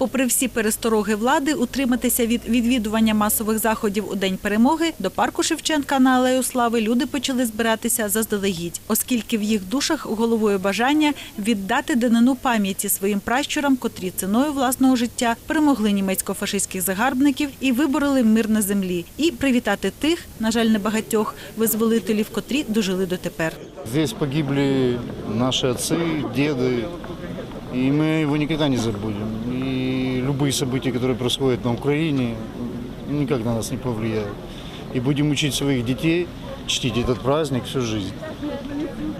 Попри всі перестороги влади, утриматися від відвідування масових заходів у день перемоги до парку Шевченка на Алею Слави люди почали збиратися заздалегідь, оскільки в їх душах головою бажання віддати данину пам'яті своїм пращурам, котрі ціною власного життя перемогли німецько-фашистських загарбників і вибороли мир на землі, і привітати тих, на жаль, небагатьох визволителів, котрі дожили дотепер. Здесь погибли наши отцы, деды, и мы его никогда не забудем. Любые события, которые происходят на Украине, никак на нас не повлияют. И будем учить своих детей чтить этот праздник всю жизнь.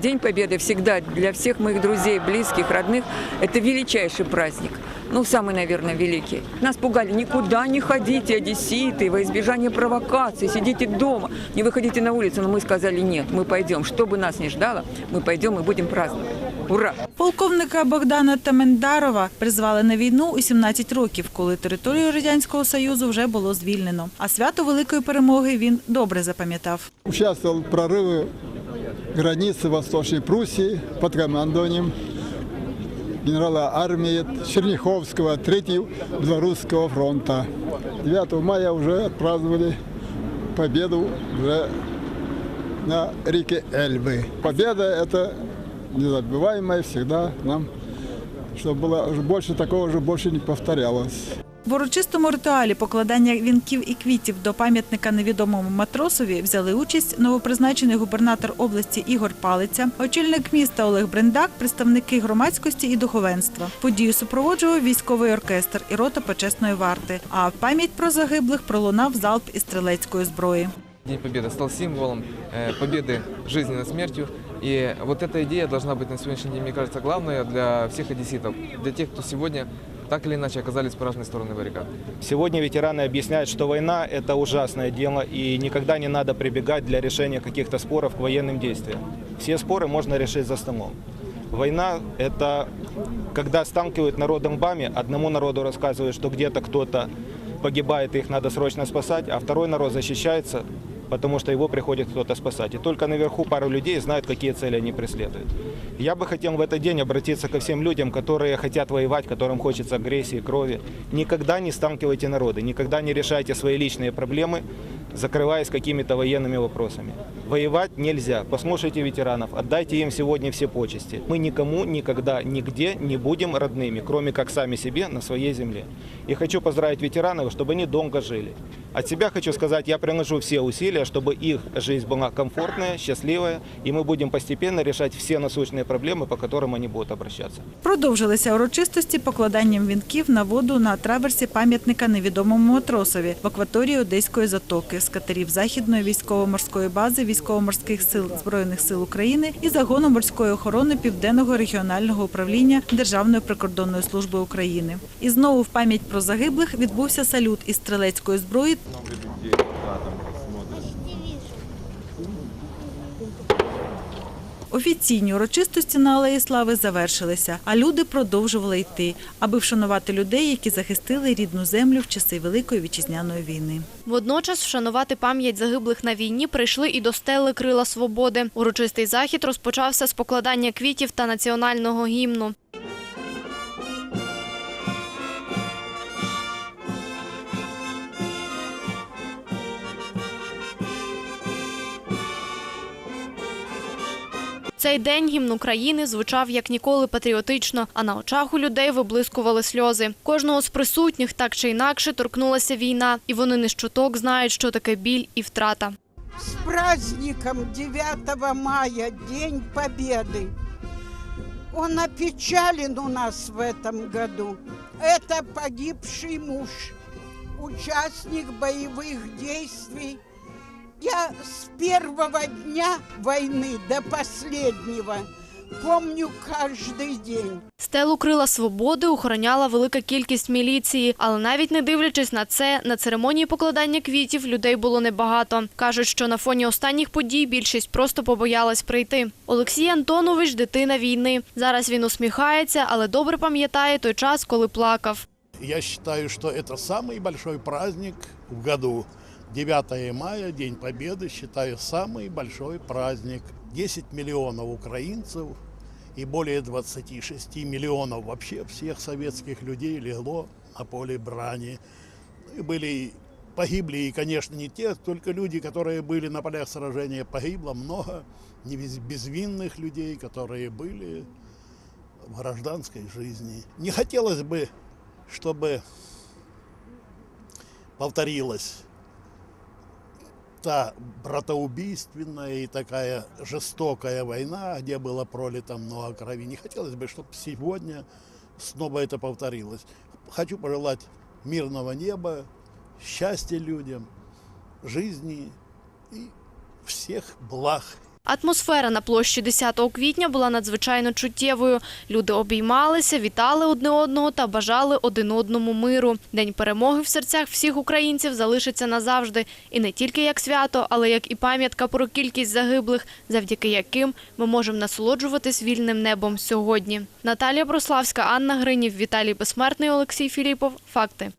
День Победы всегда для всех моих друзей, близких, родных – это величайший праздник. Ну, самый, наверное, великий. Нас пугали, никуда не ходите, одесситы, во избежание провокаций, сидите дома, не выходите на улицу. Но мы сказали, нет, мы пойдем. Что бы нас ни ждало, мы пойдем и будем праздновать. Ура! Полковника Богдана Тамендарова призвали на війну у 17 років, коли територію радянського союзу вже було звільнено. А свято великої перемоги він добре запам'ятав. Участвовал в прорыве границы Восточной Пруссии под командованием генерала армии Черняховского 3-го Белорусского фронта. 9 мая уже отпраздновали победу уже на реке Эльбы. Победа – это незабываемая всегда нам, чтобы было больше такого же больше не повторялось. В урочистому ритуалі покладання вінків і квітів до пам'ятника невідомому матросові взяли участь новопризначений губернатор області Ігор Палиця, очільник міста Олег Брендак, представники громадськості і духовенства. Подію супроводжував військовий оркестр і рота почесної варти. А в пам'ять про загиблих пролунав залп із стрілецької зброї. День Победы стал символом э, победы жизни над смертью. И вот эта идея должна быть на сегодняшний день, мне кажется, главная для всех одесситов, для тех, кто сегодня так или иначе оказались по разные стороны баррикад. Сегодня ветераны объясняют, что война – это ужасное дело, и никогда не надо прибегать для решения каких-то споров к военным действиям. Все споры можно решить за столом. Война – это когда сталкивают народом бами, одному народу рассказывают, что где-то кто-то погибает, их надо срочно спасать, а второй народ защищается, потому что его приходит кто-то спасать. И только наверху пару людей знают, какие цели они преследуют. Я бы хотел в этот день обратиться ко всем людям, которые хотят воевать, которым хочется агрессии, крови. Никогда не сталкивайте народы, никогда не решайте свои личные проблемы, закрываясь какими-то военными вопросами. Воевать нельзя. Послушайте ветеранов, отдайте им сегодня все почести. Мы никому никогда, нигде не будем родными, кроме как сами себе на своей земле. И хочу поздравить ветеранов, чтобы они долго жили. От себя хочу сказать, я приношу все усилия, чтобы их жизнь была комфортная, счастливая, и мы будем постепенно решать все насущные проблемы, по которым они будут обращаться. Продовжилися урочистості покладанням вінків на воду на траверсі пам'ятника невідомому матросові в акваторії Одеської затоки з катерів Західної військово-морської бази військово-морських сил Збройних сил України і загону морської охорони Південного регіонального управління Державної прикордонної служби України. І знову в пам'ять про загиблих відбувся салют із стрілецької зброї Офіційні урочистості на Алеї Слави завершилися, а люди продовжували йти, аби вшанувати людей, які захистили рідну землю в часи Великої вітчизняної війни. Водночас вшанувати пам'ять загиблих на війні прийшли і до стели Крила Свободи. Урочистий захід розпочався з покладання квітів та національного гімну. Цей день гімн України звучав як ніколи патріотично, а на очах у людей виблискували сльози. Кожного з присутніх так чи інакше торкнулася війна, і вони не щуток знають, що таке біль і втрата. С праздником 9 мая, День Победы. Он опечален у нас в этом году. Это погибший муж, участник боевых действий. Я с первого дня войны до последнего помню каждый день. Стелу Крила Свободи охороняла велика кількість міліції, але навіть не дивлячись на це, на церемонії покладання квітів людей було небагато. Кажуть, що на фоні останніх подій більшість просто побоялась прийти. Олексій Антонович – дитина війни. Зараз він усміхається, але добре пам'ятає той час, коли плакав. Я считаю, что это самый большой праздник в году. 9 мая, День Победы, считаю, самый большой праздник. 10 миллионов украинцев и более 26 миллионов вообще всех советских людей легло на поле брани. И были погибли, и, конечно, не те, только люди, которые были на полях сражения, погибло много безвинных людей, которые были в гражданской жизни. Не хотелось бы, чтобы повторилась та братоубийственная и такая жестокая война, где было пролито много крови. Не хотелось бы, чтобы сегодня снова это повторилось. Хочу пожелать мирного неба, счастья людям, жизни и всех благ Атмосфера на площі 10 квітня була надзвичайно чуттєвою. Люди обіймалися, вітали одне одного та бажали один одному миру. День перемоги в серцях всіх українців залишиться назавжди. І не тільки як свято, але як і пам'ятка про кількість загиблих, завдяки яким ми можемо насолоджуватись вільним небом сьогодні. Наталія Брославська, Анна Гринів, Віталій Безсмертний, Олексій Філіпов. Факти.